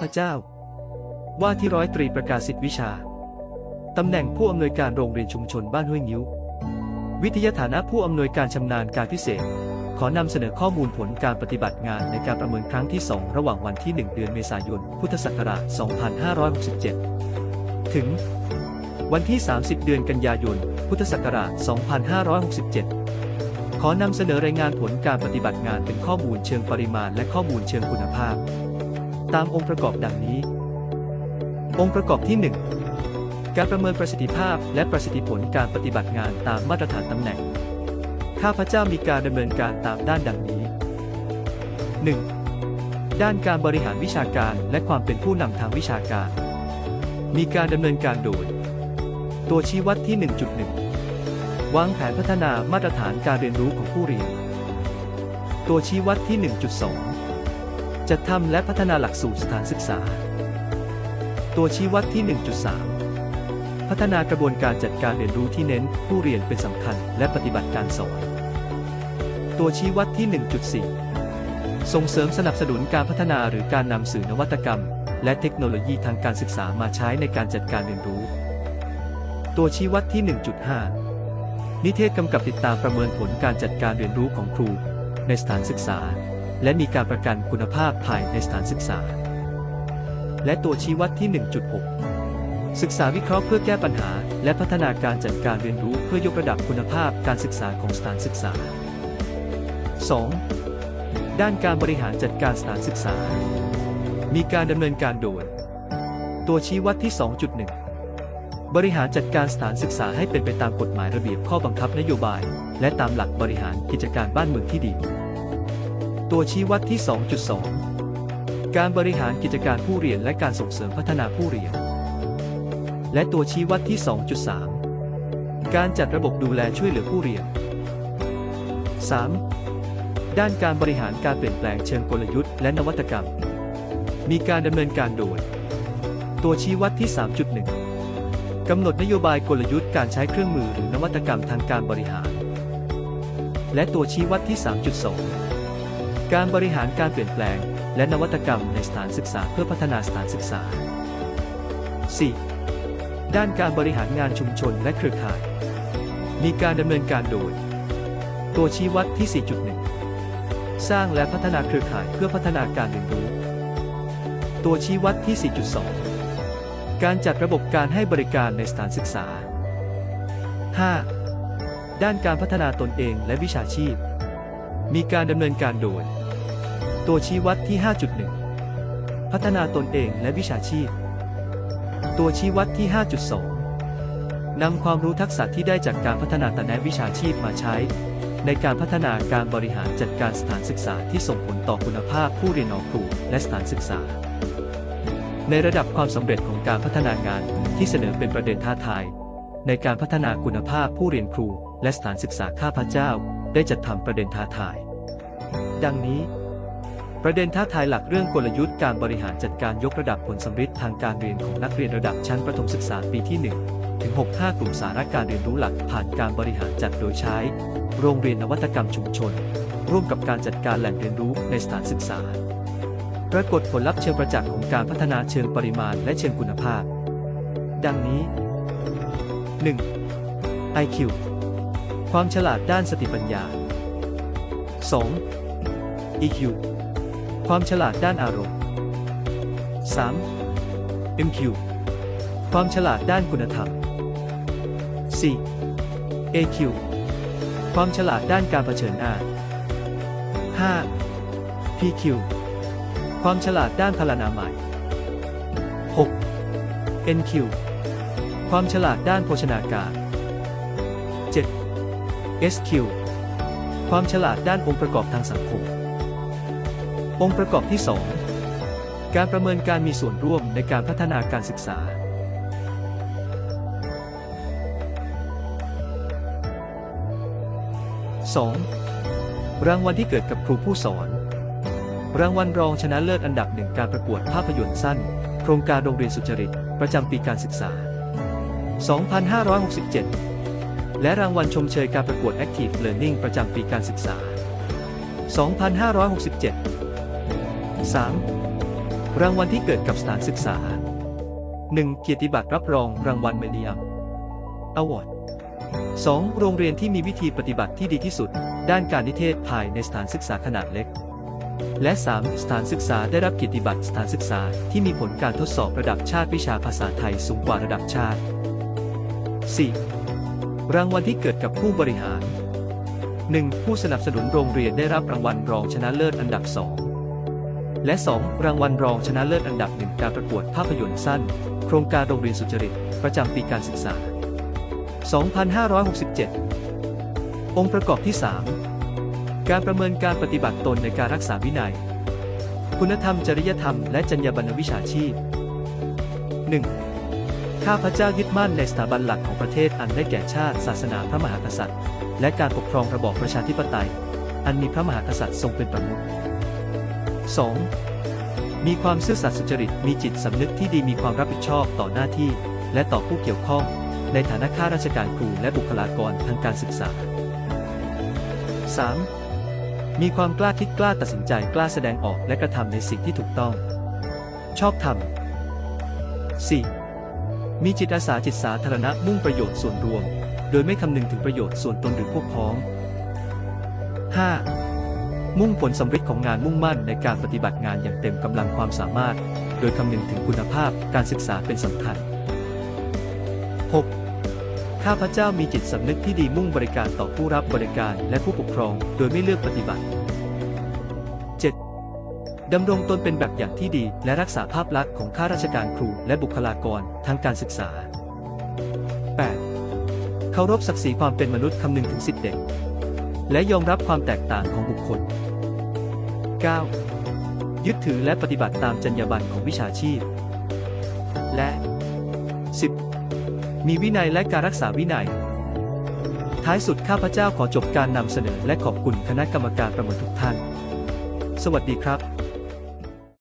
พเจ้า ว่าที่ร้อยตรีประกาศสิทธิวิชา ตำแหน่งผู้อำนวยการโรงเรียนชุมชนบ้านห้วยนิ้ว วิทยาฐานะผู้อำนวยการชำนาญการพิเศษ ขอนำเสนอข้อมูลผลการปฏิบัติงานในการประเมินครั้งที่ 2 ระหว่างวันที่ 1 เดือนเมษายน พุทธศักราช 2567 ถึง วันที่ 30 เดือนกันยายน พุทธศักราช 2567ขอนำเสนอรายงานผลการปฏิบัติงานเป็นข้อมูลเชิงปริมาณและข้อมูลเชิงคุณภาพ ตามองค์ประกอบดังนี้ องค์ประกอบที่ 1 การประเมินประสิทธิภาพและประสิทธิผลการปฏิบัติงานตามมาตรฐานตำแหน่ง ข้าพเจ้ามีการดำเนินการตามด้านดังนี้ 1. ด้านการบริหารวิชาการและความเป็นผู้นำทางวิชาการ มีการดำเนินการโดย ตัวชี้วัดที่ 1.1 วางแผนพัฒนามาตรฐานการเรียนรู้ของผู้เรียน ตัวชี้วัดที่ 1.2 จัดทำและพัฒนาหลักสูตรสถานศึกษา ตัวชี้วัดที่ 1.3 พัฒนากระบวนการจัดการเรียนรู้ที่เน้น ผู้เรียนเป็นสำคัญและปฏิบัติการสอน ตัวชี้วัดที่ 1.4 ส่งเสริมสนับสนุนการพัฒนาหรือการนำสื่อนวัตกรรม และเทคโนโลยีทางการศึกษามาใช้ในการจัดการเรียนรู้ ตัวชี้วัดที่ 1.5 นิเทศกำกับติดตามประเมินผลการจัดการเรียนรู้ของครู ในสถานศึกษา และมีการประกันคุณภาพภายในสถานศึกษา และตัวชี้วัดที่ 1.6 ศึกษาวิเคราะห์เพื่อแก้ปัญหา และพัฒนาการจัดการเรียนรู้เพื่อยกระดับคุณภาพการศึกษาของสถานศึกษา 2. ด้านการบริหารจัดการสถานศึกษา มีการดำเนินการโดย ตัวชี้วัดที่ 2.1 บริหารจัดการสถานศึกษาให้เป็นไปตามกฎหมายระเบียบข้อบังคับนโยบาย และตามหลักบริหารกิจการบ้านเมืองที่ดี ตัวชี้วัดที่ 2.2 การบริหารกิจการผู้เรียนและการส่งเสริมพัฒนาผู้เรียน และตัวชี้วัดที่ 2.3 การจัดระบบดูแลช่วยเหลือผู้เรียน 3. ด้านการบริหารการเปลี่ยนแปลงเชิงกลยุทธ์และนวัตกรรม มีการดำเนินการโดย ตัวชี้วัดที่ 3.1 กำหนดนโยบายกลยุทธ์การใช้เครื่องมือหรือนวัตกรรมทางการบริหาร และตัวชี้วัดที่ 3.2 การบริหารการเปลี่ยนแปลง และนวัตกรรมในสถานศึกษาเพื่อพัฒนาสถานศึกษา 4. ด้านการบริหารงานชุมชนและเครือข่าย มีการดำเนินการโดย ตัวชี้วัดที่ 4.1 สร้างและพัฒนาเครือข่ายเพื่อพัฒนาการเรียนรู้ ตัวชี้วัดที่ 4.2 การจัดระบบการให้บริการในสถานศึกษา 5. ด้านการพัฒนาตนเองและวิชาชีพ มีการดำเนินการโดย ตัวชี้วัดที่ 5.1 พัฒนาตนเองและวิชาชีพ ตัวชี้วัดที่ 5.2 นำความรู้ทักษะที่ได้จากการพัฒนาตนแนวิชาชีพมาใช้ ในการพัฒนาการบริหารจัดการสถานศึกษาที่ส่งผลต่อคุณภาพผู้เรียนนอครูและสถานศึกษา ในระดับความสำเร็จของการพัฒนางานที่เสนอเป็นประเด็นท้าทาย ในการพัฒนาคุณภาพผู้เรียนครูและสถานศึกษาข้าพเจ้า ได้จัดทำประเด็นท้าทาย ดังนี้ ประเด็นท้าทายหลักเรื่องกลยุทธ์การบริหารจัดการยกระดับผลสำฤทธิ์ทางการเรียนของนักเรียนระดับชั้นประถมศึกษาปีที่ 1 ถึง 6 5 กลุ่มสาระการเรียนรู้หลักผ่านการบริหารจัดโดยใช้ โรงเรียนนวัตกรรมชุมชน ร่วมกับการจัดการแหล่งเรียนรู้ในสถานศึกษา ปรากฏผลลัพธ์เชิงประจักษ์ของการพัฒนาเชิงปริมาณและเชิงคุณภาพ ดังนี้ 1. IQ ความฉลาดด้านสติปัญญา 2. EQ ความฉลาดด้านอารมณ์ 3. MQ ความฉลาดด้านคุณธรรม 4. AQ ความฉลาดด้านการเผชิญหน้า 5. PQ ความฉลาดด้านพลานามัย 6. NQ ความฉลาดด้านโภชนาการ 7. SQ ความฉลาดด้านองค์ประกอบทางสังคม องค์ประกอบที่ 2 การประเมินการมีส่วนร่วมในการพัฒนาการศึกษา 2. รางวัลที่เกิดกับครูผู้สอน รางวัลรองชนะเลิศอันดับหนึ่งการประกวดภาพยนตร์สั้น โครงการโรงเรียนสุจริต ประจำปีการศึกษา 2567 และรางวัลชมเชยการประกวด Active Learning ประจำปีการศึกษา 2567 3. รางวัลที่เกิดกับสถานศึกษา 1. เกียรติบัตรรับรองรางวัลเมเดียมอวอร์ด 2. โรงเรียนที่มีวิธีปฏิบัติที่ดีที่สุด ด้านการนิเทศภายในสถานศึกษาขนาดเล็ก และ 3. สถานศึกษาได้รับเกียรติบัตรสถานศึกษาที่มีผลการทดสอบระดับชาติวิชาภาษาไทยสูงกว่าระดับชาติ 4. รางวัลที่เกิดกับผู้บริหาร 1. ผู้สนับสนุนโรงเรียนได้รับรางวัลรองชนะเลิศอันดับ 2 และ 2. รางวัลรองชนะเลิศอันดับหนึ่งการประกวดภาพยนตร์สั้น โครงการโรงเรียนสุจริต ประจำปีการศึกษา 2567 องค์ประกอบที่ 3 การประเมินการปฏิบัติตนในการรักษาวินัย คุณธรรมจริยธรรมและจรรยาบรรณวิชาชีพ 1. ข้าพเจ้ายึดมั่นในสถาบันหลักของประเทศอันได้แก่ชาติศาสนาพระมหากษัตริย์ และการปกครองระบอบประชาธิปไตย อันมีพระมหากษัตริย์ทรงเป็นประมุข 2. มีความซื่อสัตย์สุจริต มีจิตสำนึกที่ดีมีความรับผิดชอบต่อหน้าที่ และต่อผู้เกี่ยวข้อง ในฐานะข้าราชการครูและบุคลากรทางการศึกษา 3. มีความกล้าคิดกล้าตัดสินใจกล้าแสดงออกและกระทำในสิ่งที่ถูกต้อง ชอบธรรม 4. มีจิตอาสาจิตสาธารณะมุ่งประโยชน์ส่วนรวม โดยไม่คำนึงถึงประโยชน์ส่วนตนหรือพวกพ้อง 5. มุ่งผลสำเร็จของงานมุ่งมั่นในการปฏิบัติงานอย่างเต็มกำลังความสามารถ โดยคำนึงถึงคุณภาพการศึกษาเป็นสำคัญ 6. ข้าพเจ้ามีจิตสำนึกที่ดีมุ่งบริการต่อผู้รับบริการและผู้ปกครอง โดยไม่เลือกปฏิบัติ 7. ดำรงตนเป็นแบบอย่างที่ดีและรักษาภาพลักษณ์ของข้าราชการครูและบุคลากรทางการศึกษา 8. เคารพศักดิ์ศรีความเป็นมนุษย์คำนึงถึงสิทธิเด็ก และยอมรับความแตกต่างของบุคคล 9. ยึดถือและปฏิบัติตามจรรยาบรรณของวิชาชีพ และ 10. มีวินัยและการรักษาวินัย ท้ายสุดข้าพเจ้าขอจบการนำเสนอและขอบคุณคณะกรรมการประเมินทุกท่าน สวัสดีครับ